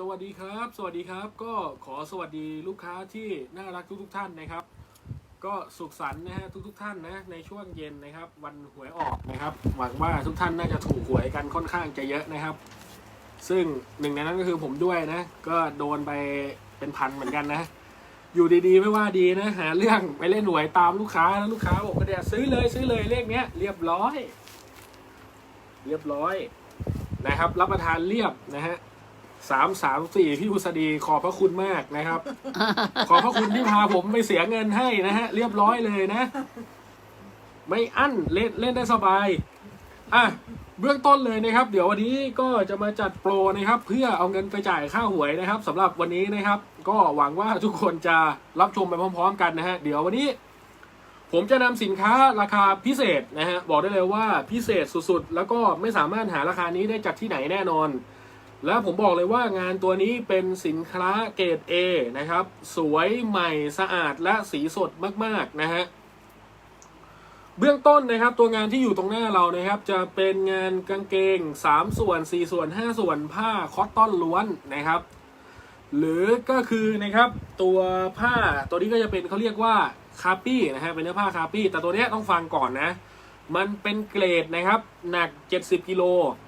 สวัสดีครับ สวัสดีครับ ก็ขอสวัสดีลูกค้าที่น่ารักทุกทุกๆท่านนะครับ ก็สุขสันต์นะฮะทุกทุกๆท่านนะในช่วงเย็นนะครับ วันหวยออกนะครับ หวังว่าทุกท่านน่าจะถูกหวยกันค่อนข้างจะเยอะนะครับ ซึ่งหนึ่งในนั้นก็คือผมด้วยนะ ก็โดนไปเป็นพันเหมือนกันนะ อยู่ดีๆไม่ว่าดีนะหาเรื่องไปเล่นหวยตามลูกค้าแล้วลูกค้าบอกว่าเดี๋ยวซื้อเลยซื้อเลยเลขเนี้ยเรียบร้อย เรียบร้อยนะครับ รับประทานเรียบนะฮะ สามสามสี่พี่พุษดีขอบพระคุณมากนะครับ ขอบพระคุณที่พาผมไปเสียเงินให้นะฮะ เรียบร้อยเลยนะ ไม่อั้นเล่นเล่นได้สบาย อะเบื้องต้นเลยนะครับ เดี๋ยววันนี้ก็จะมาจัดโปรนะครับ เพื่อเอาเงินไปจ่ายค่าหวยนะครับสำหรับวันนี้นะครับ ก็หวังว่าทุกคนจะรับชมไปพร้อม ๆ กันนะฮะเดี๋ยววันนี้ผมจะนำสินค้าราคาพิเศษนะฮะบอกได้เลยว่าพิเศษสุดๆ แล้วก็ไม่สามารถหาราคานี้ได้จากที่ไหนแน่นอน แล้วผมบอกเลยว่างานตัวนี้เป็นสินค้าเกรด A นะครับ สวยใหม่สะอาดและสีสดมากๆนะฮะเบื้องต้นนะครับตัวงานที่อยู่ตรงหน้าเรานะครับ จะเป็นงานกางเกง 3 ส่วน 4 ส่วน 5 ส่วนผ้าคอตตอนล้วนนะครับ หรือก็คือนะครับตัวผ้าตัวนี้ก็จะเป็นเขาเรียกว่าคาปี้นะฮะเป็นเนื้อผ้าคาปี้แต่ตัวเนี้ยต้องฟังก่อนนะ มันเป็นเกรดนะครับหนัก 70กิโล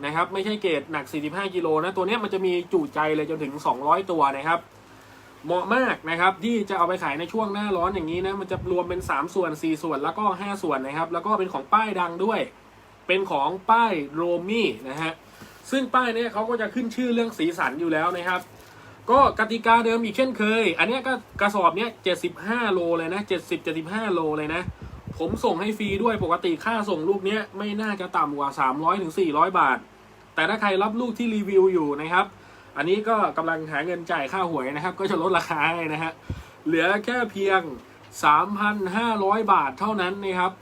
นะครับไม่ใช่เกรดหนัก 45กิโลนะตัวเนี้ยมันจะมีจุใจเลยจนถึง 200 ตัวนะครับเหมาะมากนะครับที่จะเอาไปขายในช่วงหน้าร้อนอย่างนี้นะมันจะรวมเป็น 3 ส่วน 4 ส่วนแล้วก็ 5 ส่วนนะครับ แล้วก็เป็นของป้ายดังด้วย เป็นของป้ายโรมี่นะฮะซึ่งป้ายเนี้ยเขาก็จะขึ้นชื่อเรื่องสีสันอยู่แล้วนะครับ ก็กติกาเดิมอีกเช่นเคย อันนี้ก็กระสอบเนี้ย75 โลเลยนะ70 75 โลเลยนะ ผมส่งให้ฟรีด้วยปกติค่าส่งลูกเนี้ยไม่น่าจะต่ำกว่า 300ถึง400 บาท แต่ถ้าใครรับลูกที่รีวิวอยู่นะครับ อันนี้ก็กำลังหาเงินจ่ายค่าหวยนะครับ ก็จะลดราคาให้นะฮะเหลือแค่เพียง 3,500 บาทเท่านั้นนะครับ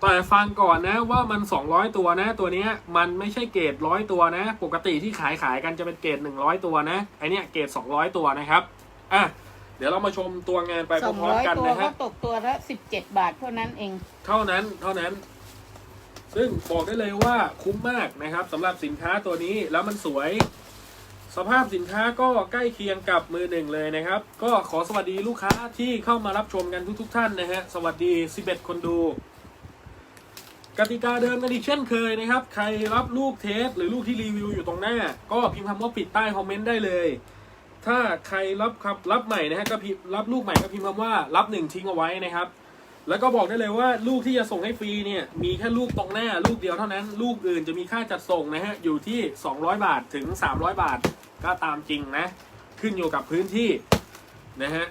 แต่ฟังก่อนนะว่ามัน 200 ตัวนะ ตัวเนี้ยมันไม่ใช่เกรดร้อยตัวนะ ปกติที่ขายขายกันจะเป็นเกรด100 ตัวนะไอเนี้ยเกรด200 ตัวนะครับอะ เดี๋ยวเรามาชมตัวงานไปพสองร้อมร้อยๆกันตัวนะก็ฮะ ตกตัวละสิบเจ็ดบาทเท่านั้นเอง เท่านั้นเท่านั้น ซึ่งบอกได้เลยว่าคุ้มมากนะครับสำหรับสินค้าตัวนี้แล้วมันสวย สภาพสินค้าก็ใกล้เคียงกับมือหนึ่งเลยนะครับ ก็ขอสวัสดีลูกค้าที่เข้ามารับชมกันทุก ๆ ท่านนะฮะสวัสดี 11 คนดู กติกาเดิมกันอีกเช่นเคยนะครับ ใครรับลูกเทสหรือลูกที่รีวิวอยู่ตรงหน้า ก็พิมพ์คำว่าปิดใต้คอมเมนต์ได้เลย ถ้าใครรับครับรับใหม่นะฮะก็พิมพ์รับลูกใหม่ก็พิมพ์คำว่ารับหนึ่งทิ้งเอาไว้นะครับ แล้วก็บอกได้เลยว่าลูกที่จะส่งให้ฟรีเนี่ยมีแค่ลูกตรงหน้าลูกเดียวเท่านั้น ลูกอื่นจะมีค่าจัดส่งนะฮะอยู่ที่ 200 บาทถึง 300 บาทก็ตามจริงนะ ขึ้นอยู่กับพื้นที่นะฮะ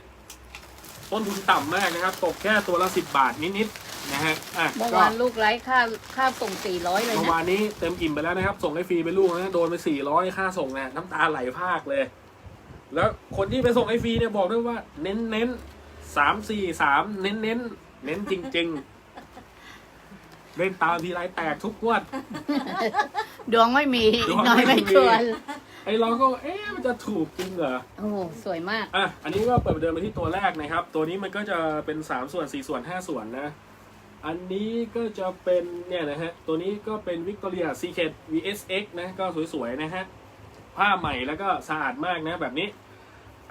ต้นทุนต่ำมากนะครับ ตกแค่ตัวละ 10 บาทนิดๆนะฮะอะเมื่อก็วานลูกไร้ค่าค่าส่งสี่ร้อยเลยเมื่อนะ วานนี้เต็มอิ่มไปแล้วนะครับ ส่งให้ฟรีไปลูกนะโดนไป 400 ค่าส่งนะน้ำตาไหลภาคเลย แล้วคนที่ไปส่งให้ฟรีเนี่ยบอกด้วยว่า เน้นเน้นสามสี่สามเน้นเน้นเน้นจริง ๆ เล่นตามทีไรแตกทุกงวด ดวงไม่มีดอีวกงหน่อยไม่ไม่มี ชวนไอเราก็ เอ๊ะมันจะถูกจริงเหรอ โอ้โหสวยมาก อะ อันนี้ก็เปิดประเดิมไปที่ตัวแรกนะครับ ตัวนี้มันก็จะเป็น 3 ส่วน 4 ส่วน 5 ส่วนนะ อันนี้ก็จะเป็นเนี่ยนะฮะ ตัวนี้ก็เป็น Victoria Secret VSX นะ ก็สวยๆนะฮะ ผ้าใหม่แล้วก็สะอาดมากนะแบบนี้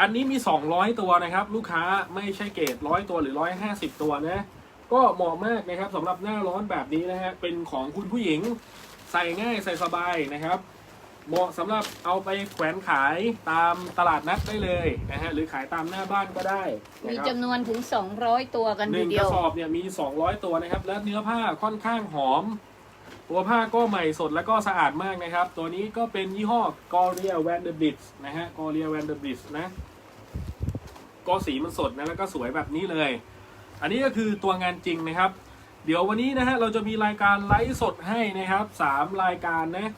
อันนี้มี 200 ตัวนะครับ ลูกค้าไม่ใช่เกรด100ตัวหรือ 150 ตัวนะ ก็เหมาะมากนะครับสำหรับหน้าร้อนแบบนี้นะฮะเป็นของคุณผู้หญิงใส่ง่ายใส่สบายนะครับ เหมาะสำหรับเอาไปแขวนขายตามตลาดนัดได้เลยนะฮะหรือขายตามหน้าบ้านก็ได้มีนะครับจำนวนถึงสองร้อยตัวกันหทีนึ่งเดีกยวระสอบเนี่ยมี 200 ตัวนะครับ และเนื้อผ้าค่อนข้างหอม ตัวผ้าก็ใหม่สดแล้วก็สะอาดมากนะครับ ตัวนี้ก็เป็นยี่ห้อ g o r i a Vanderbilt นะฮะ g o r i a Vanderbilt นะ ก็สีมันสดนะแล้วก็สวยแบบนี้เลย อันนี้ก็คือตัวงานจริงนะครับ เดี๋ยววันนี้นะฮะเราจะมีรายการไลฟ์สดให้นะครับสามรายการนะ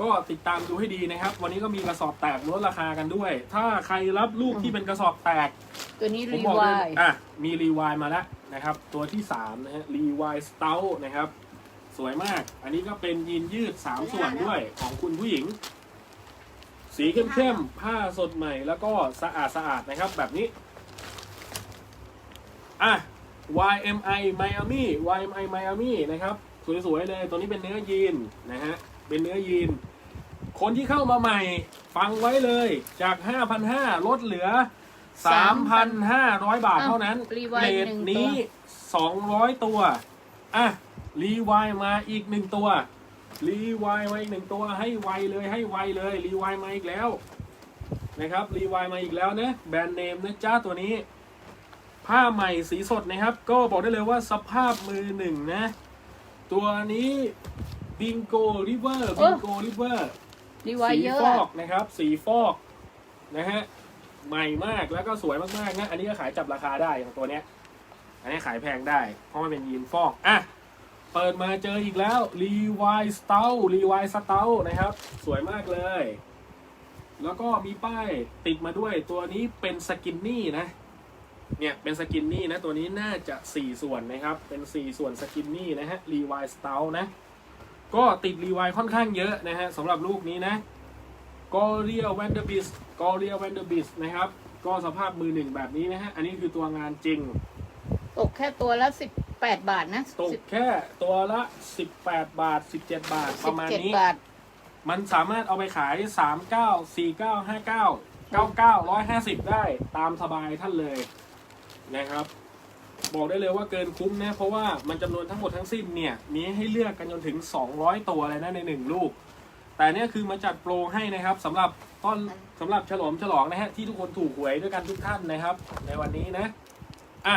ก็ติดตามดูให้ดีนะครับ วันนี้ก็มีกระสอบแตกลดราคากันด้วย ถ้าใครรับลูกที่เป็นกระสอบแตก ตัวนี้ผมรีบอกวาเลยยอะมีรีวายมาแล้วนะครับ ตัวที่สามนะฮะรีวายสเตลนะครับ สวยมาก อันนี้ก็เป็นยีนยืดสามส่วนด้วยของคุณผู้หญิง สีเข้มๆผ้าสดใหม่แล้วก็สะอาดสะอาดนะครับ แบบนี้ อะ YMI Miami YMI Miami นะครับ สวยๆเลย ตัวนี้เป็นเนื้อยีนนะฮะ เป็นเนื้อยีน คนที่เข้ามาใหม่ฟังไว้เลยจาก 5,500ลดเหลือ 3,500 บาทเท่านั้นรีไวเรล์ทหนึ่งนี้ ตัว 200 ตัว อะ รีไวล์มาอีกหนึ่งตัว รีไวล์มาอีกหนึ่งตัวให้ไวเลยให้ไวเลย รีไวล์มาอีกแล้ว นะครับ รีไวล์มาอีกแล้วนะ แบรนด์เนมนะจ้าตัวนี้ ผ้าใหม่สีสดนะครับ ก็บอกได้เลยว่าสภาพมือหนึ่งนะ ตัวนี้บิงโกริเวอร์เอบิองโกริเวอร์รีไวสีล์เยอะฟออะกนะครับ สีฟอกนะฮะใหม่มากแล้วก็สวยมากๆนะอันนี้ก็ขายจับราคาได้ของตัวเนี้ย อันนี้ขายแพงได้ เพราะมันเป็นยีนฟอกอะเปิดมาเจออีกแล้วรีวายสเตลรีวายสเตลนะครับ สวยมากเลย แล้วก็มีป้ายติดมาด้วยตัวนี้เป็นสกินนี่นะ เนี่ยเป็นสกินนี่นะตัวนี้น่าจะ 4 ส่วนนะครับ เป็น 4 ส่วนสกินนี่นะฮะรีวายสเตลนะ ก็ติดรีวายค่อนข้างเยอะนะฮะสำหรับลูกนี้นะกอเรียแวนเดอร์บิสกอเรียแวนเดอร์บิสนะครับ ก็สภาพมือหนึ่งแบบนี้นะฮะ อันนี้คือตัวงานจริง ตกแค่ตัวละสิบแปดบาทนะตกแค่ตัวละ 18 บาท 17 บาทปสิบระมาณเจ็ดนี้ บาท มันสามารถเอาไปขาย 39 49 59 99 150 ได้ตามสบายท่านเลย นะครับ บอกได้เลยว่าเกินคุ้มนะเพราะว่ามันจำนวนทั้งหมดทั้งสิ้นเนี่ยมีให้เลือกกันจนถึง 200 ตัวเลยนะในหนึ่งลูก แต่เนี่ยคือมาจัดโปรให้นะครับสำหรับต้นสำหรับฉลองฉลองนะฮะที่ทุกคนถูกหวยด้วยกันทุกท่านนะครับ ในวันนี้นะอะ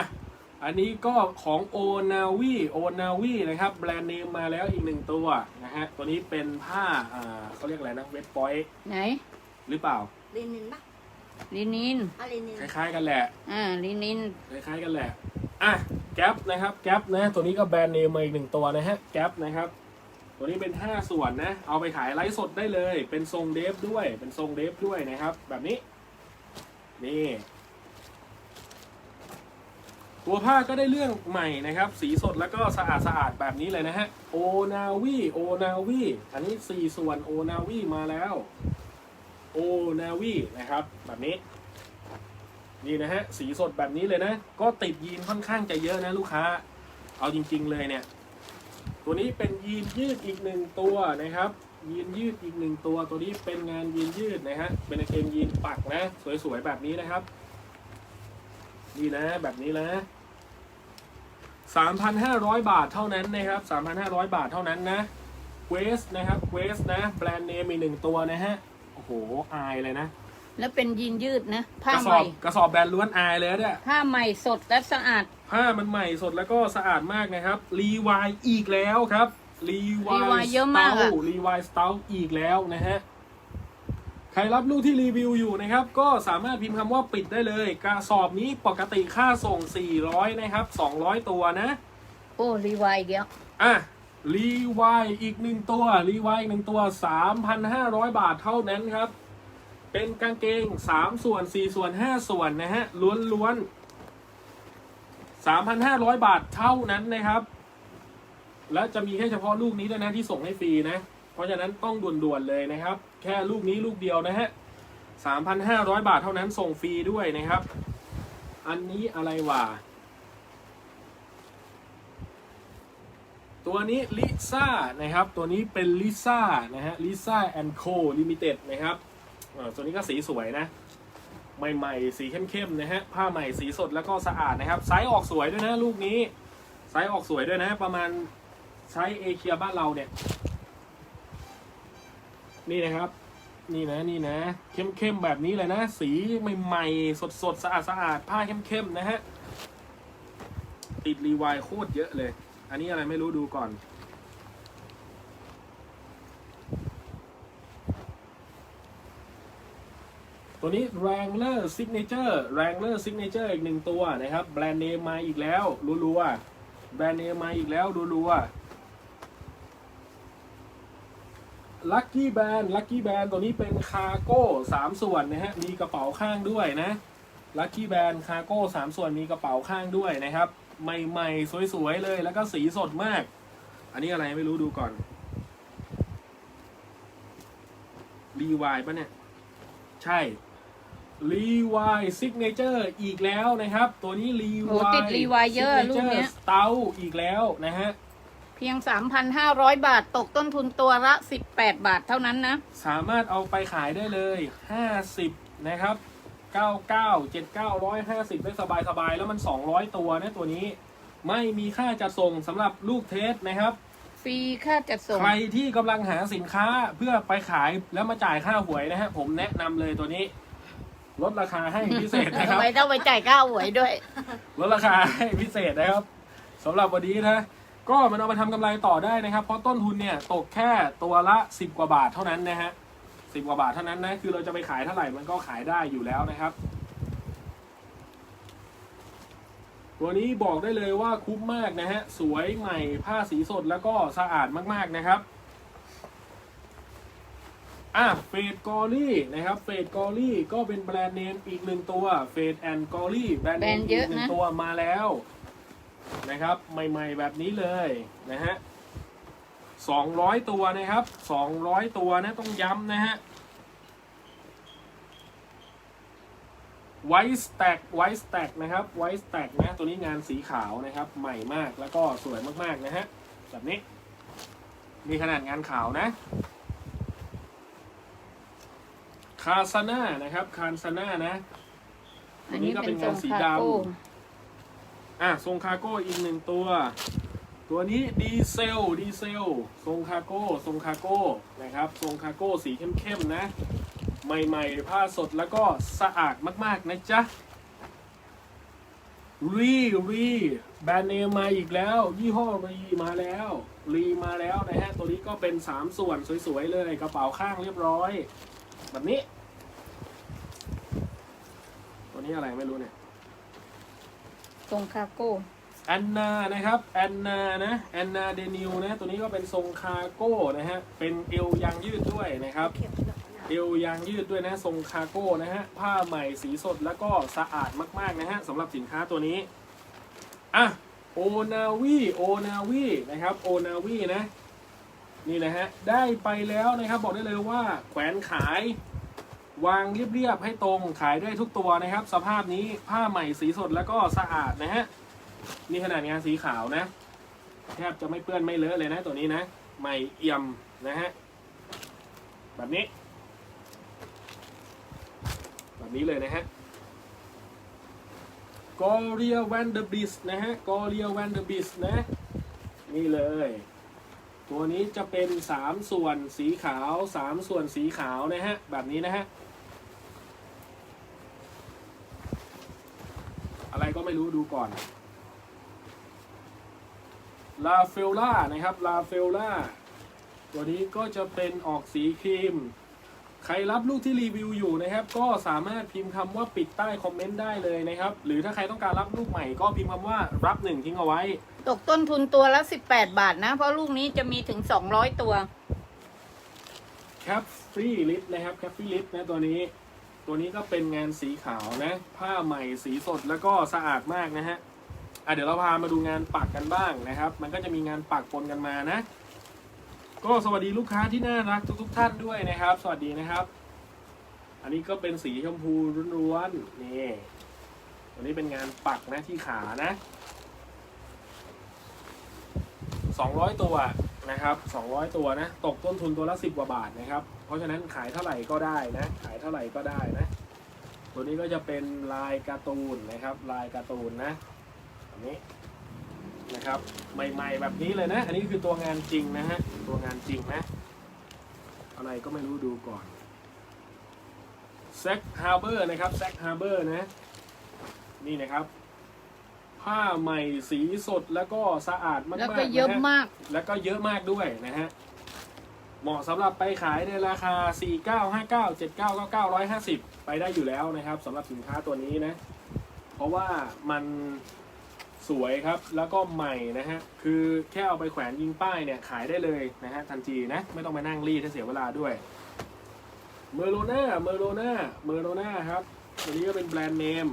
อันนี้ก็ของโอนาวีโอนาวีนะครับ แบรนด์เนมมาแล้วอีกหนึ่งตัวนะฮะตัวนี้เป็นผ้าอ่าเขาเรียกอะไรนะเวทปอยไหน หรือเปล่า ลินินปะ ลินินอะลินินคล้ายๆกันแหละ อ่าลินินคล้ายๆกันแหละ อะ แก๊ปนะครับ แก๊ปนะ ตัวนี้ก็แบรนด์เนมมาอีกหนึ่งตัวนะฮะ แก๊ปนะครับ ตัวนี้เป็น 5 ส่วนนะ เอาไปขายไลฟ์สดได้เลย เป็นทรงเดฟด้วย เป็นทรงเดฟด้วยนะครับ แบบนี้ นี่ ตัวผ้าก็ได้เรื่องใหม่นะครับ สีสดแล้วก็สะอาดสะอาดๆแบบนี้เลยนะฮะ โอนาวีโอนาวีอันนี้ 4 ส่วนโอนาวีมาแล้ว โอนาวีนะครับแบบนี้นี่นะฮะสีสดแบบนี้เลยนะ ก็ติดยีนค่อนข้างจะเยอะนะลูกค้า เอาจริง ๆ เลยเนี่ย ตัวนี้เป็นยีนยืดอีกหนึ่งตัวนะครับ ยีนยืดอีกหนึ่งตัว ตัวนี้เป็นงานยีนยืดนะฮะเป็นเกงยีนปักนะ สวยๆแบบนี้นะครับนี่นะแบบนี้นะ3,500 บาทเท่านั้นนะครับ 3,500 บาทเท่านั้นนะเวสนะครับเวสนะ แบรนด์เนมอีกหนึ่งตัวนะฮะ โอ้โหอายเลยนะแล้วเป็นยีนยืดนะ ผ้ากระใหสอม่บกระสอบแบรนด์ล้วนอายเลยเนี่ยผ้าใหม่สดและสะอาดผ้ามันใหม่สดแล้วก็สะอาดมากนะครับรีวายอีกแล้วครับรีวาย Levi เยอะมากอะรีวายสเตลอีกแล้วนะฮะใครรับลูกที่รีวิวอยู่นะครับ ก็สามารถพิมพ์คำว่าปิดได้เลย กระสอบนี้ปกติค่าส่ง 400 นะครับ 200 ตัวนะ โอ้รีไวล์อีกแล้วอะ รีไวอีกหนึ่งตัว รีไวอีกหนึ่งตัว 3,500 บาทเท่านั้นครับ เป็นกางเกง 3 ส่วน 4 ส่วน 5 ส่วนนะฮะ ล้วนๆ 3,500 บาทเท่านั้นนะครับ และจะมีแค่เฉพาะลูกนี้ด้วยนะที่ส่งให้ฟรีนะ เพราะฉะนั้นต้องด่วนๆเลยนะครับ แค่ลูกนี้ลูกเดียวนะฮะ 3,500 บาทเท่านั้นส่งฟรีด้วยนะครับ อันนี้อะไรวะ ตัวนี้ลิซ่านะครับ ตัวนี้เป็นลิซ่านะฮะลิซ่าแอนโคลิมิเต็ดนะครับอ่อตัวนี้ก็สีสวยนะ ใหม่ๆ สีเข้มๆนะฮะผ้าใหม่สีสดแล้วก็สะอาดนะครับไซส์ออกสวยด้วยนะลูกนี้ไซส์ออกสวยด้วยนะประมาณไซส์เอเชียบ้านเราเนี่ย นี่นะครับ นี่นะนี่นะ เข้มๆแบบนี้เลยนะ สีใหม่ๆ สดๆสะอาดสะอาดๆผ้าเข้มๆนะฮะติดรีวล์โคตรเยอะเลย อันนี้อะไรไม่รู้ดูก่อน ตัวนี้ Wrangler Signature Wrangler Signature อีกหนึ่งตัวนะครับ แบรนด์เนมมาอีกแล้วรัวๆแบรนด์เนมมาอีกแล้วรัวๆ Lucky Band Lucky Band ตัวนี้เป็นคาร์โก้สามส่วนนะฮะ มีกระเป๋าข้างด้วยนะ Lucky Band คาร์โก้สามส่วนมีกระเป๋าข้างด้วยนะครับ ใหม่ๆ สวยๆเลย แล้วก็สีสดมาก อันนี้อะไรไม่รู้ดูก่อน รีวายปะเนี่ย ใช่รีวายซิกเนเจอร์อีกแล้วนะครับ ตัวนี้รีโหวายติด Levi เยอะลูกเนี้ยสเตลอีกแล้วนะฮะพพียง 3,500 บาทตกต้นทุนตัวละ 18 บาทเท่านั้นนะ สามารถเอาไปขายได้เลย 50 นะครับ 99 79 150ได้สบายๆแล้วมัน200ตัวนะตัวนี้ไม่มีค่าจัดส่งสำหรับลูกเทสนะครับ ฟรีค่าจัดส่ง ใครที่กำลังหาสินค้าเพื่อไปขายแล้วมาจ่ายค่าหวยนะฮะผมแนะนำเลยตัวนี้ ลดราคาให้พิเศษนะครับ ไม่ต้องไปจ่ายค่าหวยด้วย ลดราคาให้พิเศษนะครับสำหรับวันนี้นะก็มันเอาไปทำกำไรต่อได้นะครับ เพราะต้นทุนเนี่ยตกแค่ตัวละ 10 กว่าบาทเท่านั้นนะฮะ สิกว่าบาทเท่านั้นนะ คือเราจะไปขายเท่าไหร่มันก็ขายได้อยู่แล้วนะครับ ตัวนี้บอกได้เลยว่าคุ้มมากนะฮะ สวยใหม่ผ้าสีสดแล้วก็สะอาดมากๆนะครับอะเฟดกอรี่นะครับเฟดกอรี่ก็เป็นแบรนด์เนมอีกหนึ่งตัวเฟดแอนกอรี่แบรนด์เนมแบรนด์อีเยกอะหนึ่งนะตัวมาแล้วนะครับ ใหม่ ๆ แบบนี้เลยนะฮะ สองร้อยตัวนะครับสองร้อยตัวนะต้องย้ำนะฮะไวสแต็กไวสแต็กนะครับไวสแต็กนะ ตัวนี้งานสีขาวนะครับ ใหม่มากแล้วก็สวยมากๆนะฮะแบบนี้ มีขนาดงานขาวนะคาซาน่านะครับคาซาน่านะอันนี้เป็นทรงคาโก้อะทรงคาโก้อีกหนึ่งตัว ตัวนี้ดีเซลดีเซลทรงคาโก้ทรงคาโก้นะครับทรงคาโก้สีเข้มๆนะ ใหม่ๆ ผ้าสดแล้วก็สะอาดมากๆนะจ๊ะรีรีแบรนด์เนมมาอีกแล้ว ยี่ห้อรีมาแล้วรีมาแล้วนะฮะตัวนี้ก็เป็น 3 ส่วนสวยๆเลยกระเป๋าข้างเรียบร้อย แบบนี้ ตัวนี้อะไรไม่รู้เนี่ย ทรงคาโก้ แอนนานะครับแอนนานะแอนนาเดนิวนะตัวนี้ก็เป็นทรงคาโก้นะฮะเป็นเอวยางยืดด้วยนะครับเอวยางยืดด้วยนะทรงคาโก้นะฮะผ้าใหม่สีสดแล้วก็สะอาดมากๆนะฮะสำหรับสินค้าตัวนี้อะโอนาวีโอนาวีนะครับโอนาวีนะนี่นะฮะได้ไปแล้วนะครับบอกได้เลยว่าแขวนขายวางเรียบๆให้ตรงขายได้ทุกตัวนะครับ สภาพนี้ผ้าใหม่สีสดแล้วก็สะอาดนะฮะ นี่ขนาดงานสีขาวนะ แทบจะไม่เปื้อนไม่เลอะเลยนะตัวนี้นะ ใหม่เอี่ยมนะฮะ แบบนี้ แบบนี้เลยนะฮะกอเรียแวนเดอร์บิสนะฮะกอเรียแวนเดอร์บิสนะ นี่เลย ตัวนี้จะเป็นสามส่วนสีขาวสามส่วนสีขาวนะฮะ แบบนี้นะฮะ อะไรก็ไม่รู้ดูก่อน ลาเฟลล่านะครับลาเฟลล่าตัวนี้ก็จะเป็นออกสีครีม ใครรับลูกที่รีวิวอยู่นะครับ ก็สามารถพิมพ์คำว่าปิดใต้คอมเมนต์ได้เลยนะครับ หรือถ้าใครต้องการรับลูกใหม่ก็พิมพ์คำว่ารับหนึ่งทิ้งเอาไว้ ตกต้นทุนตัวละ 18 บาทนะ เพราะลูกนี้จะมีถึง 200 ตัวแคปฟรีลิปนะครับแคปฟรีลิปนะตัวนี้ ตัวนี้ก็เป็นงานสีขาวนะ ผ้าใหม่สีสดแล้วก็สะอาดมากนะฮะ อะเดี๋ยวเราพามาดูงานปักกันบ้างนะครับ มันก็จะมีงานปักปนกันมานะ ก็สวัสดีลูกค้าที่น่ารักทุก ๆ ท่านด้วยนะครับ สวัสดีนะครับ อันนี้ก็เป็นสีชมพูร้วนๆนี่ตัวนี้เป็นงานปักนะที่ขานะ200 ตัวนะครับ200 ตัวนะ ตกต้นทุนตัวละ 10 กว่าบาทนะครับ เพราะฉะนั้นขายเท่าไหร่ก็ได้นะ ขายเท่าไหร่ก็ได้นะ ตัวนี้ก็จะเป็นลายการ์ตูนนะครับ ลายการ์ตูนนะ แบบนี้นะครับ ใหม่ๆแบบนี้เลยนะ อันนี้คือตัวงานจริงนะฮะ ตัวงานจริงนะ อะไรก็ไม่รู้ดูก่อนแซกฮาร์เบอร์นะครับแซกฮาร์เบอร์นะ นี่นะครับ ผ้าใหม่สีสดแล้วก็สะอาดมากๆแล้วก็เยอะนฮมาก แล้วก็เยอะมากด้วยนะฮะ เหมาะสำหรับไปขายในราคา 49 59 79 99 150 ไปได้อยู่แล้วนะครับสำหรับสินค้าตัวนี้นะ เพราะว่ามัน สวยครับ แล้วก็ใหม่นะฮะ คือแค่เอาไปแขวนยิงป้ายเนี่ยขายได้เลยนะฮะทันทีนะ ไม่ต้องไปนั่งรีดให้เสียเวลาด้วยเมอร์โลน่าเมอร์โลน่าเมอร์โลน่าครับตัวนี้ก็เป็นแบรนด์เนม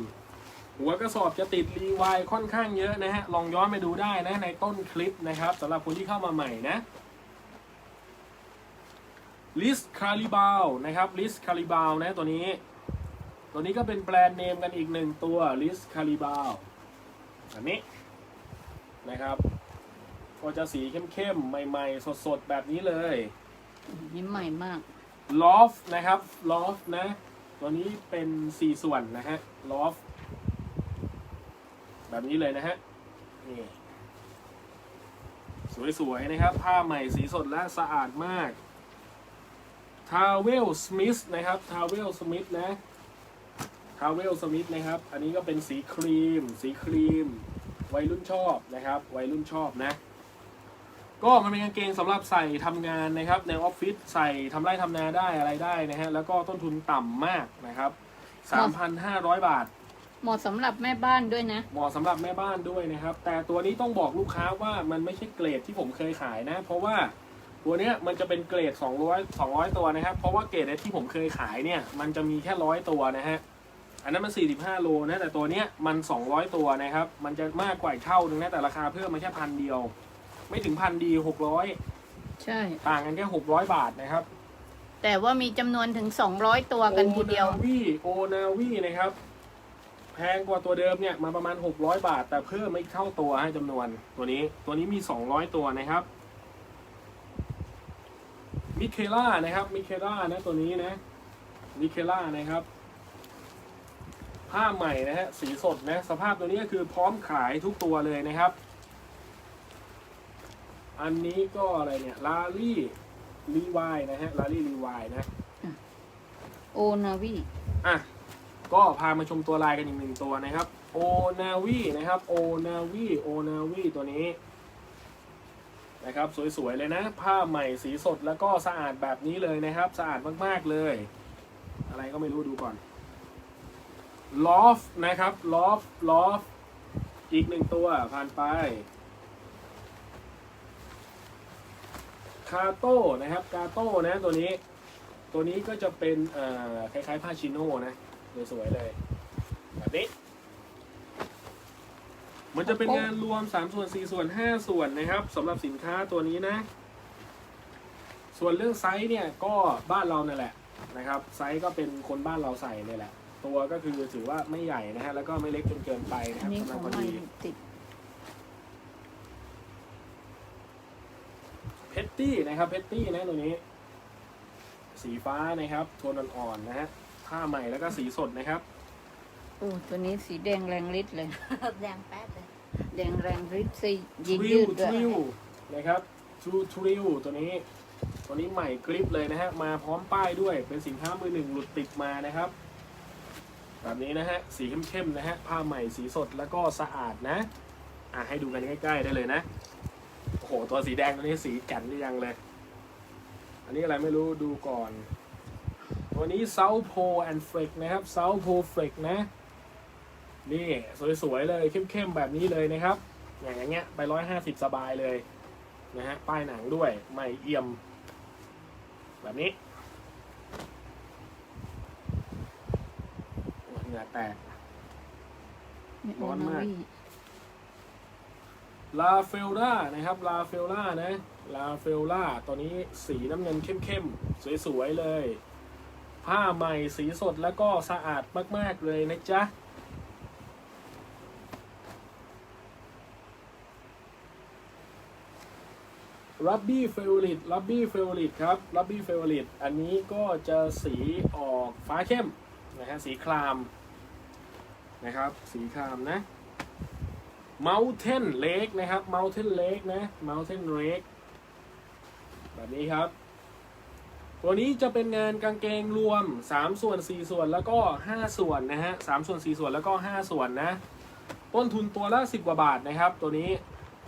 หัวกระสอบจะติดรีวายค่อนข้างเยอะนะฮะ ลองย้อนไปดูได้นะในต้นคลิปนะครับสำหรับคนที่เข้ามาใหม่นะลิสคาริบาลนะครับลิสคาริบาลนะตัวนี้ ตัวนี้ก็เป็นแบรนด์เนมกันอีกหนึ่งตัวลิสคาริบาล แบบนี้นะครับ ก็จะสีเข้มๆ ใหม่ๆ สดๆ แบบนี้เลยนี่ใหม่มากลอฟนะครับลอฟนะตัวนี้เป็นสี่ส่วนนะฮะลอฟแบบนี้เลยนะฮะนี่สวยๆนะครับ ผ้าใหม่สีสดและสะอาดมากทาวเวลสมิธนะครับทาวเวลสมิธนะ ทาวเวลสมิธนะครับ อันนี้ก็เป็นสีครีม สีครีม วัยรุ่นชอบนะครับ วัยรุ่นชอบนะ ก็มันเป็นกางเกงสำหรับใส่ทำงานนะครับ ในออฟฟิศใส่ทำไร่ทำนาได้อะไรได้นะฮะ แล้วก็ต้นทุนต่ำมากนะครับ3,500 บาท เหมาะสำหรับแม่บ้านด้วยนะ เหมาะสำหรับแม่บ้านด้วยนะครับ แต่ตัวนี้ต้องบอกลูกค้าว่ามันไม่ใช่เกรดที่ผมเคยขายนะ เพราะว่าตัวเนี้ยมันจะเป็นเกรด 200 200 ตัวนะครับ เพราะว่าเกรดที่ผมเคยขายเนี่ย มันจะมีแค่ร้อยตัวนะฮะ อันนั้นมัน 45 โลนะแต่ตัวเนี้ยมัน 200 ตัวนะครับ มันจะมากกว่าอีกเท่านึงนะแต่ราคาเพิ่มมาแค่พันเดียว ไม่ถึงพันดี 600 ใช่ ต่างกันแค่ 600 บาทนะครับแต่ว่ามีจำนวนถึง 200 ตัวกันทีเดียว โอนาวีโอนาวีนะครับ แพงกว่าตัวเดิมเนี่ยมาประมาณ 600 บาท แต่เพิ่มมาอีกเท่าตัวให้จำนวนตัวนี้ตัวนี้มี 200 ตัวนะครับมิเคล่านะครับมิเคล่านะตัวนี้นะมิเคล่านะครับ ผ้าใหม่นะฮะสีสดนะสภาพตัวนี้ก็คือพร้อมขายทุกตัวเลยนะครับ อันนี้ก็อะไรเนี่ยลาลี่รีวายนะฮะลาลี่รีวายนะโอนาวีอะก็พามาชมตัวลายกันอีกหนึ่งตัวนะครับโอนาวีนะครับโอนาวีโอนาวีตัวนี้นะครับสวยๆเลยนะ ผ้าใหม่สีสดแล้วก็สะอาดแบบนี้เลยนะครับ สะอาดมากๆเลย อะไรก็ไม่รู้ดูก่อน ลอฟนะครับลอฟลอฟอีกหนึ่งตัวผ่านไปคาโต้นะครับกาโต้นะตัวนี้ ตัวนี้ก็จะเป็นคล้ายๆผ้าชิโน่นะสวยๆเลยแบบนี้มันจะเป็นงานรวม 3 ส่วน 4 ส่วน 5 ส่วนนะครับสำหรับสินค้าตัวนี้นะ ส่วนเรื่องไซส์เนี่ยก็บ้านเราเนี่ยแหละนะครับ ไซส์ก็เป็นคนบ้านเราใส่เนี่ยแหละ ตัวก็คือถือว่าไม่ใหญ่นะฮะแล้วก็ไม่เล็กจนเกินไปนะคอัรันบนี้กำขลัองงพอใหม่ดีติดเพตตี้นะครับเพตตี้นะตัวนี้ สีฟ้านะครับโทนอ่อนๆนะฮะผ้าใหม่แล้วก็สีสดนะครับ โอ้ตัวนี้สีแดงแรงฤทธิ์เลย แดงแป๊ดเลยแดงแรงฤทธิ์สียิงทริยืวดด้ทวยริวนะครับทรูทริวตัวนี้ ตัวนี้ใหม่กริปเลยนะฮะ มาพร้อมป้ายด้วย เป็นสินค้ามือหนึ่งหลุดติดมานะครับ แบบนี้นะฮะ สีเข้มๆนะฮะ ผ้าใหม่สีสดแล้วก็สะอาดนะ อะให้ดูกันใกล้ๆได้เลยนะ โอ้โห ตัวสีแดงตัวนี้สีแก่นหรือยังเลย อันนี้อะไรไม่รู้ดูก่อน ตัวนี้ South Pole and Freck นะครับ South Pole Freck นะ นี่สวยๆเลยเข้มๆแบบนี้เลยนะครับ อย่างเงี้ยไปร้อยห้าสิบสบายเลยนะฮะ ป้ายหนังด้วย ไม่เอี่ยม แบบนี้โอ้ย เหงื่อแตกนี่ร้อนมากโวีลาเฟลล่านะครับ ลาเฟลล่านะ ลาเฟลล่าตัวนี้สีน้ำเงินเข้มๆ สวยๆเลย ผ้าใหม่สีสดแล้วก็สะอาดมากๆเลยนะจ๊ะ รับบี้เฟลลิตรับบี้เฟลลิตครับ รับบี้เฟลลิตอันนี้ก็จะสีออกฟ้าเข้มนะฮะ สีคราม นะครับ สีครามนะ Mountain Lake นะครับ Mountain Lake นะ Mountain Lake แบบนี้ครับ ตัวนี้จะเป็นงานกางเกงรวม 3 ส่วน 4 ส่วนแล้วก็ 5 ส่วนนะฮะ3ส่วน 4 ส่วนแล้วก็ 5 ส่วนนะ ต้นทุนตัวละ 10 กว่าบาทนะครับ ตัวนี้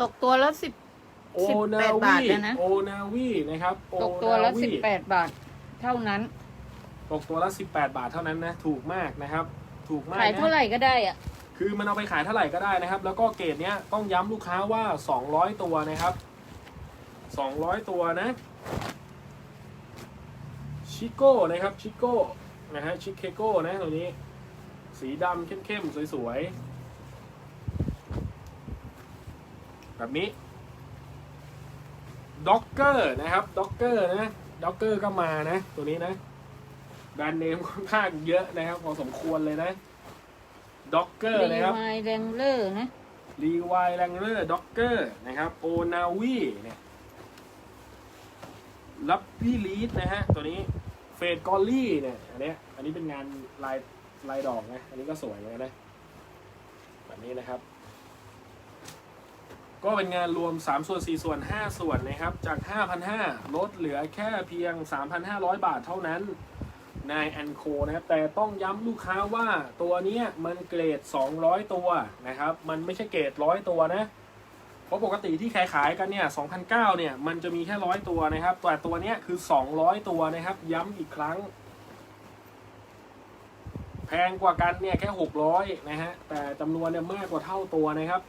ตกตัวละสิบโอสิบนาแปดบาทวีเลยนะโอนาวีนะครับโอตกตัวละนาวีสิบแปดบาท เท่านั้น ตกตัวละ18บาทเท่านั้นนะ ถูกมากนะครับ ถูกมากขายนะเท่าไหร่ก็ได้อะคือมันเอาไปขายเท่าไหร่ก็ได้นะครับ แล้วก็เกรดเนี้ยต้องย้ำลูกค้าว่า 200 ตัวนะครับ 200 ตัวนะ ชิโก้นะครับชิโก้นะฮะชิเคโก้นะตัวนี้ สีดำเข้มๆ สวยๆ แบบนี้ด็อกเกอร์นะครับด็อกเกอร์นะด็อกเกอร์ก็มานะ ตัวนี้นะ แบรนด์เนมค่อนข้างเยอะนะครับพอสมควรเลยนะด็อกเกอร์รีนะครับไวแรงเลอร์นะรีวายแรงเลอร์ด็อกเกอร์นะครับโอนาวีเนี่ยลับพี่ลีดนะฮะ ตัวนี้เฟดกอลลี่เนี่ยอันเนี้ยอันนี้เป็นงานลายลายดอกนะ อันนี้ก็สวยเหมือนกันนะแบบนี้นะครับ ก็เป็นงานรวม 3 ส่วน 4 ส่วน 5 ส่วนนะครับ จาก 5,500ลดเหลือแค่เพียง 3,500 บาทเท่านั้น ในแอนโคนะครับแต่ต้องย้ำลูกค้าว่าตัวนี้มันเกรด 200 ตัวนะครับ มันไม่ใช่เกรด 100 ตัวนะ เพราะปกติที่ขายขายกันเนี่ย2,009เนี่ย มันจะมีแค่ร้อยตัวนะครับ แต่ตัวนี้คือ 200 ตัวนะครับ ย้ำอีกครั้ง แพงกว่ากันเนี่ยแค่ 600 นะฮะ แต่จำนวนเนี่ยมากกว่าเท่าตัวนะครับ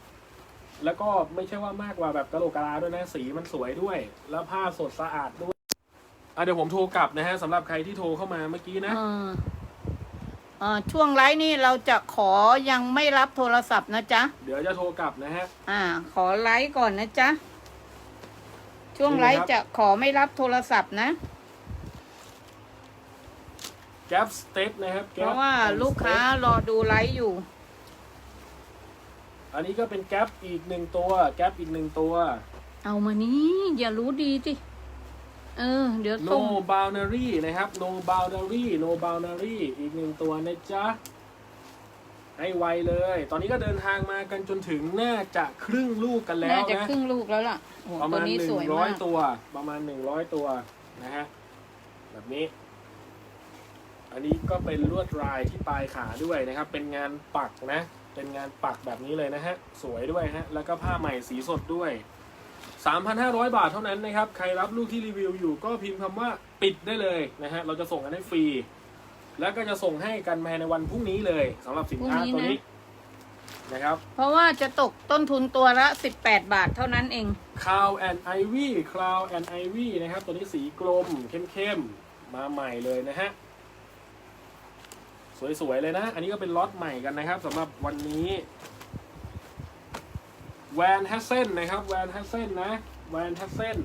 แล้วก็ไม่ใช่ว่ามากกว่าแบบกระโหลกกะลาด้วยนะ สีมันสวยด้วย แล้วผ้าสดสะอาดด้วย อะเดี๋ยวผมโทรกลับนะฮะสำหรับใครที่โทรเข้ามาเมื่อกี้นะ เออเออช่วงไลฟ์นี่เราจะขอยังไม่รับโทรศัพท์นะจ๊ะ เดี๋ยวจะโทรกลับนะฮะ อ่า ขอไลฟ์ก่อนนะจ๊ะ ช่วงไลฟ์จะขอไม่รับโทรศัพท์นะ แก๊ปสเต็ปนะครับ เพ Gap ราะว่าลูกค้ารอดูไลฟ์อยู่ อันนี้ก็เป็นแก๊ปอีกหนึ่งตัว แก๊ปอีกหนึ่งตัว เอามานี่อย่ารู้ดีสิ เออ เดี๋ยว no ส่ง boundary นะครับ no boundary no boundary อีกหนึ่งตัวนะจ๊ะ ให้ไวเลย ตอนนี้ก็เดินทางมากันจนถึงน่าจะครึ่งลูกกันแล้น่าวจะนะ ครึ่งลูกแล้วล่ะโอ้ประตัมาวณนี้หนึ่สงวยร้อมายก ตัว ประมาณหนึ่งร้อยตัวนะฮะแบบนี้ อันนี้ก็เป็นลวดลายที่ปลายขาด้วยนะครับ เป็นงานปักนะ เป็นงานปักแบบนี้เลยนะฮะ สวยด้วยฮะ แล้วก็ผ้าใหม่สีสดด้วย 3,500 บาทเท่านั้นนะครับ ใครรับลูกที่รีวิวอยู่ก็พิมพ์คำว่าปิดได้เลยนะฮะ เราจะส่งกันให้ฟรี แล้วก็จะส่งให้กันภายในวันพรุ่งนี้เลยสำหรับสินค้าพรุ่งนี้นะตัวนี้นะครับ เพราะว่าจะตกต้นทุนตัวละสิบแปดบาทเท่านั้นเอง คาวแอนไอวี่คลาวแอนไอวี่นะครับ ตัวนี้สีกลมเข้มๆ มาใหม่เลยนะฮะ สวยๆ เลยนะ อันนี้ก็เป็นล็อตใหม่กันนะครับสำหรับวันนี้ แวนแฮสเซนนะครับแวนแฮสเซนนะแวนแฮสเซน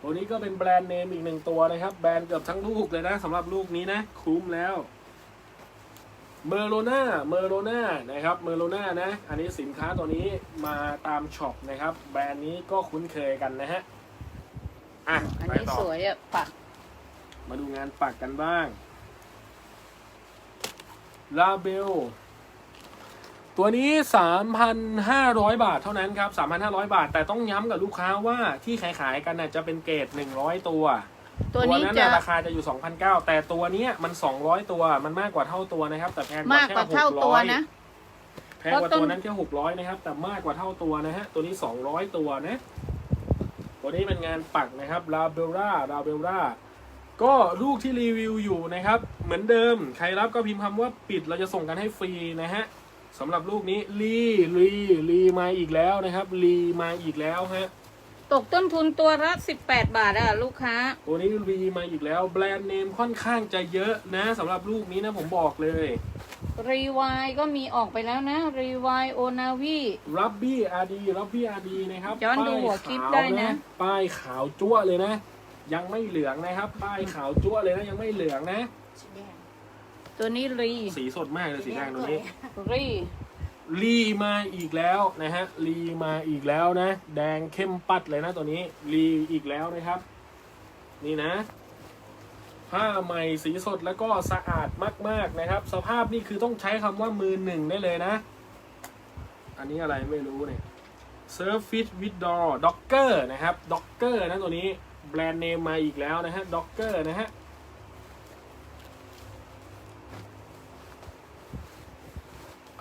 ตัวนี้ก็เป็นแบรนด์เนมอีกหนึ่งตัวนะครับ แบรนด์เกือบทั้งลูกเลยนะสำหรับลูกนี้นะ คุ้มแล้วเมอร์โลนาเมอร์โลนานะครับเมอร์โลนานะ อันนี้สินค้าตัวนี้มาตามช็อปนะครับ แบรนด์นี้ก็คุ้นเคยกันนะฮะอะอันไปนี้ต่อสวยอะปัก มาดูงานปักกันบ้างลาเบล ตัวนี้ 3,500 บาทเท่านั้นครับ 3,500 บาท แต่ต้องย้ำกับลูกค้าว่าที่ขายขายๆกันน่ะจะเป็นเกรด100 ตัว ตัวนี้นั้นจะน่ะราคาจะอยู่2,900แต่ตัวเนี้ยมัน 200 ตัว มันมากกว่าเท่าตัวนะครับ แต่แพงกว่ามากแค่กว่าเท่าตัวนะ 600แพงกว่าตัวนั้นแค่600นะครับ แต่มากกว่าเท่าตัวนะฮะ ตัวนี้ 200 ตัวนะ ตัวนี้เป็นงานปักนะครับ ลาเบลล่า ลาเบลล่า ก็ลูกที่รีวิวอยู่นะครับ เหมือนเดิม ใครรับก็พิมพ์คำว่าปิด เราจะส่งกันให้ฟรีนะฮะ สำหรับลูกนี้รีรีรีมาอีกแล้วนะครับรีมาอีกแล้วฮะตกต้นทุนตัวละสิบแปดบาทอะลูกค้า ตัวนี้รีมาอีกแล้วแบรนด์เนมค่อนข้างจะเยอะนะสำหรับลูกนี้นะผมบอกเลยรีวายก็มีออกไปแล้วนะรีวายโอนาวีรับบี้อาร์ดีรับบี้อาร์ดีนะครับย้อนดูหัวคลิปได้นะ ป้ายขาวจั่วเลยนะ ยังไม่เหลืองนะครับ ป้ายขาวจั่วเลยนะยังไม่เหลืองนะ ตัวนี้รีสีสดมากเลยสีแดงตัวนี้ รีรีมาอีกแล้วนะฮะรีมาอีกแล้วนะ แดงเข้มปัดเลยนะตัวนี้รีอีกแล้วนะครับ นี่นะ ผ้าใหม่สีสดแล้วก็สะอาดมาก ๆนะครับ สภาพนี่คือต้องใช้คำว่ามือหนึ่งได้เลยนะ อันนี้อะไรไม่รู้เนี่ย Surface with Door Docker นะครับ Docker นะตัวนี้แบรนด์เนมมาอีกแล้วนะฮะ Docker นะฮะ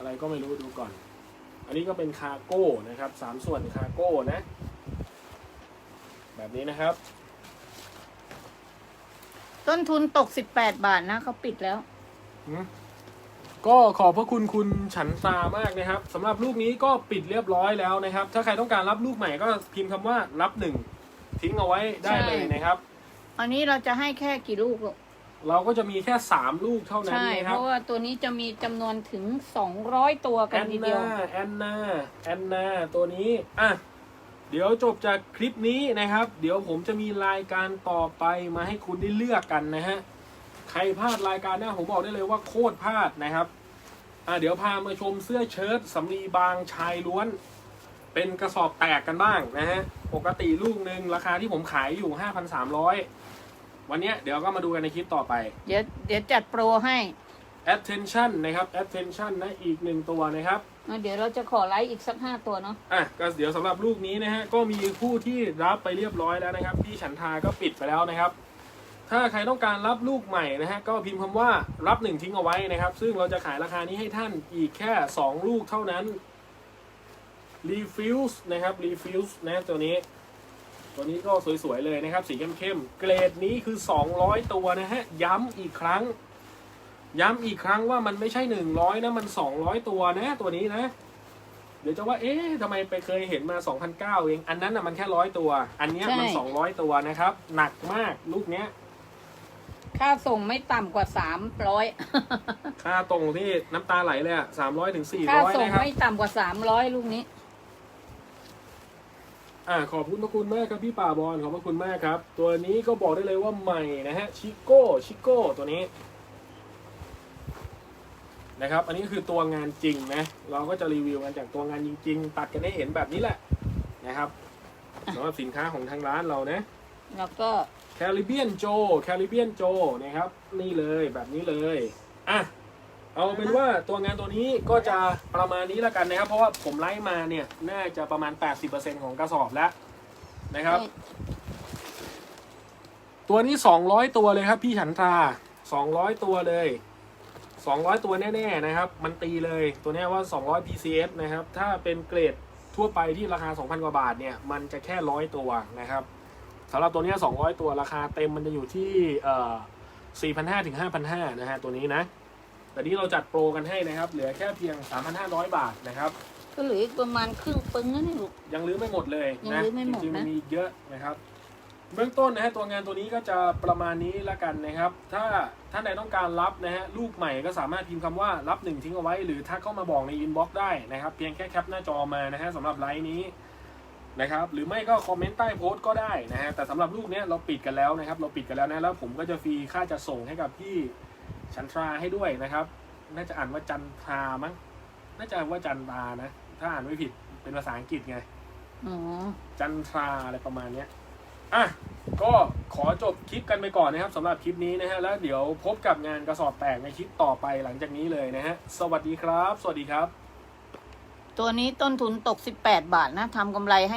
อะไรก็ไม่รู้ดูก่อน อันนี้ก็เป็นคาร์โก้นะครับสามส่วนคาร์โก้นะ แบบนี้นะครับ ต้นทุนตกสิบแปดบาทนะเขาปิดแล้วหืมก็ขอบพระคุณคุณฉันตามากนะครับสำหรับลูกนี้ก็ปิดเรียบร้อยแล้วนะครับ ถ้าใครต้องการรับลูกใหม่ก็พิมพ์คำว่ารับหนึ่งทิ้งเอาไว้ได้เลยนะครับ อันนี้เราจะให้แค่กี่ลูกลูก เราก็จะมีแค่สามลูกเท่านั้นใช่ นะเพครับราะว่าตัวนี้จะมีจำนวนถึงสองร้อยตัวแอกันนทีเดียวนาแอนนาแอนนาตัวนี้อะเดี๋ยวจบจากคลิปนี้นะครับ เดี๋ยวผมจะมีรายการต่อไปมาให้คุณได้เลือกกันนะฮะใครพลาดรายการหน้าผมบอกได้เลยว่าโคตรพลาดนะครับอะเดี๋ยวพามาชมเสื้อเชิ้ตสำลีบางชายล้วน เป็นกระสอบแตกกันบ้างนะฮะปกติลูกหนึ่งราคาที่ผมขายอยู่ 5,300 วันเนี้ยเดี๋ยวก็มาดูกันในคลิปต่อไป เดี๋ยวเดี๋ยวจัดโปรให้ attention นะครับ attention นะอีกหนึ่งตัวนะครับอะเดี๋ยวเราจะขอไลค์อีกสักห้าตัวเนาะ อะก็เดี๋ยวสำหรับลูกนี้นะฮะก็มีผู้ที่รับไปเรียบร้อยแล้วนะครับ พี่ฉันทาก็ปิดไปแล้วนะครับ ถ้าใครต้องการรับลูกใหม่นะฮะก็พิมพ์คำว่ารับหนึ่งทิ้งเอาไว้นะครับ ซึ่งเราจะขายราคานี้ให้ท่านอีกแค่ 2 ลูกเท่านั้น refuse นะครับ refuse นะตัวนี้ ตัวนี้ก็สวยๆเลยนะครับ สีเข้มๆ เกรดนี้คือ 200 ตัวนะฮะ ย้ำอีกครั้ง ย้ำอีกครั้งว่ามันไม่ใช่ 100 นะ มัน 200 ตัวนะ ตัวนี้นะ เดี๋ยวจะว่า เอ๊ะทำไมไปเคยเห็นมา 2,009 เอง อันนั้นน่ะมันแค่ร้อยตัว อันเนี้ยมัน200 ตัวนะครับ หนักมากลูกเนี้ย ค่าส่งไม่ต่ำกว่าสามร้อยค่าตรงที่น้ำตาไหลเลยอะ300ถึงค่า400ส่งนะครับ ไม่ต่ำกว่าสามร้อยลูกนี้ อ่าขอบคุณพระคุณมากครับพี่ป่าบอลขอบพระคุณมากครับ ตัวนี้ก็บอกได้เลยว่าใหม่นะฮะชิโก้ชิโก้ตัวนี้นะครับ อันนี้คือตัวงานจริงนะ เราก็จะรีวิวกันจากตัวงานจริง ๆ ตัดกันให้เห็นแบบนี้แหละนะครับสำหรับสินค้าของทางร้านเรานะ แล้วก็แคริเบียนโจแคริเบียนโจนะครับ นี่เลยแบบนี้เลย อะ เอาเป็นว่าตัวงานตัวนี้ก็จะประมาณนี้แล้วกันนะครับ เพราะว่าผมไล่มาเนี่ยน่าจะประมาณ 80%ของกระสอบแล้วนะครับ ตัวนี้ 200 ตัวเลยครับ พี่ฉันทรา200 ตัวเลย 200 ตัวแน่ๆนะครับ มันตีเลยตัวเนี้ยว่า 200 PCS นะครับ ถ้าเป็นเกรดทั่วไปที่ราคา 2,000 กว่าบาทเนี่ยมันจะแค่ร้อยตัวนะครับสำหรับตัวเนี้ย200 ตัวราคาเต็มมันจะอยู่ที่เอ่อ4,500ถึง5,500นะฮะตัวนี้นะ แต่นี้เราจัดโปรกันให้นะครับ เหลือแค่เพียง 3,500 บาทนะครับ ก็เหลืออีกประมาณครึ่งปึ้งนั่นเองลูก ยังลื้อไม่หมดเลยยังนะลื้อไม่หมดจริงๆนะ มันมีเยอะนะครับ เบื้องต้นนะฮะตัวงานตัวนี้ก็จะประมาณนี้ละกันนะครับ ถ้าท่านใดต้องการรับนะฮะลูกใหม่ก็สามารถพิมพ์คำว่ารับหนึ่งทิ้งเอาไว้ หรือถ้าเข้ามาบอกในอินบ็อกซ์ได้นะครับ เพียงแค่แคปหน้าจอมานะฮะสำหรับไลน์นี้นะครับหรือไม่ก็คอมเมนต์ใต้โพสต์ก็ได้นะฮะแต่สำหรับลูกเนี้ยเราปิดกันแล้วนะครับ เราปิดกันแล้วนะแล้วผมก็จะฟรีค่าจะส่งให้กับพี่ ชันทราให้ด้วยนะครับ น่าจะอ่านว่าจันทรามั้ง น่าจะอ่านว่าจันตานะ ถ้าอ่านไม่ผิดเป็นภาษาอังกฤษไง อ๋อ จันทราอะไรประมาณเนี้ย อะ ก็ขอจบคลิปกันไปก่อนนะครับสำหรับคลิปนี้นะฮะ แล้วเดี๋ยวพบกับงานกระสอบแตกในคลิปต่อไปหลังจากนี้เลยนะฮะ สวัสดีครับ สวัสดีครับ ตัวนี้ต้นทุนตกสิบแปดบาทนะทำกำไรให้